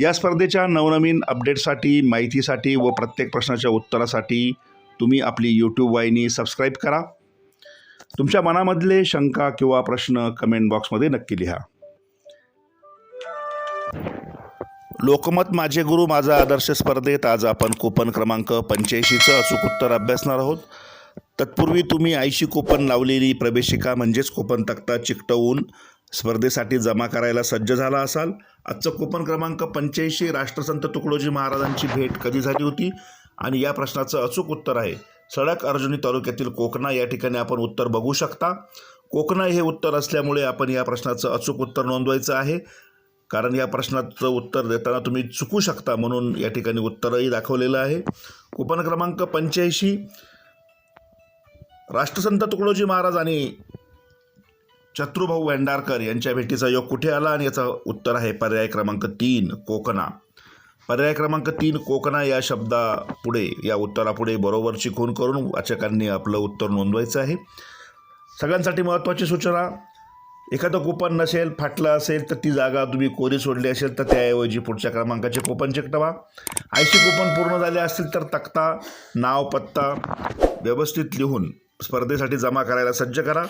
या स्पर्धेच्या नवनवीन अपडेटसाठी माहितीसाठी व प्रत्येक प्रश्नाच्या उत्तरासाठी तुम्ही आपली यूट्यूब वाहिनी सबस्क्राईब करा. तुमच्या मनामधले शंका किंवा प्रश्न कमेंट बॉक्समध्ये नक्की लिहा. लोकमत माझे गुरु माझा आदर्श स्पर्धेत आज आपण कुपन क्रमांक पंच्याऐंशीचं अचूक उत्तर अभ्यासणार आहोत. तत्पूर्वी तुम्ही ऐंशी कुपन लावलेली प्रवेशिका म्हणजेच कुपन तक्ता चिकटवून स्पर्धेसाठी जमा करायला सज्ज झाला असाल? आजचं कुपन क्रमांक पंच्याऐंशी राष्ट्रसंत तुकडोजी महाराजांची भेट कधी झाली होती? आणि या प्रश्नाचं अचूक उत्तर आहे. सडक अर्जुनी तालुक्यातील कोकणा या ठिकाणी आपण उत्तर बघू शकता. कोकणा हे उत्तर असल्यामुळे आपण या प्रश्नाचं अचूक उत्तर नोंदवायचं आहे. कारण या प्रश्नाचं उत्तर देताना तुम्ही चुकू शकता म्हणून या ठिकाणी उत्तरही दाखवलेलं आहे. कुपन क्रमांक पंच्याऐंशी. राष्ट्रसंत तुकडोजी महाराज आणि शत्रुभाऊ वेंडारकर यांच्या भेटीचा योग कुठे आला आणि याचं उत्तर आहे पर्याय क्रमांक तीन कोकणा. पर्याय क्रमांक तीन कोकणा या शब्दापुढे या उत्तरापुढे बरोबरची खून करून वाचकांनी आपलं उत्तर नोंदवायचं आहे. सगळ्यांसाठी महत्त्वाची सूचना. एखादं कुपन नसेल फाटलं असेल तर ती जागा तुम्ही कोरी सोडली असेल तर त्याऐवजी पुढच्या क्रमांकाचे कुपन चिकटवा. ऐंशी कुपन पूर्ण झाले असतील तर तक्ता नाव पत्ता व्यवस्थित लिहून स्पर्धेसाठी जमा करायला सज्ज करा.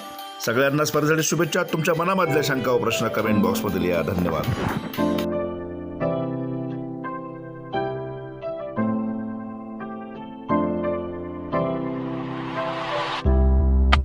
सगळ्यांना स्पर्धेसाठी शुभेच्छा. तुमच्या मनामधल्या शंका व प्रश्न कमेंट बॉक्समध्ये लिहा. धन्यवाद.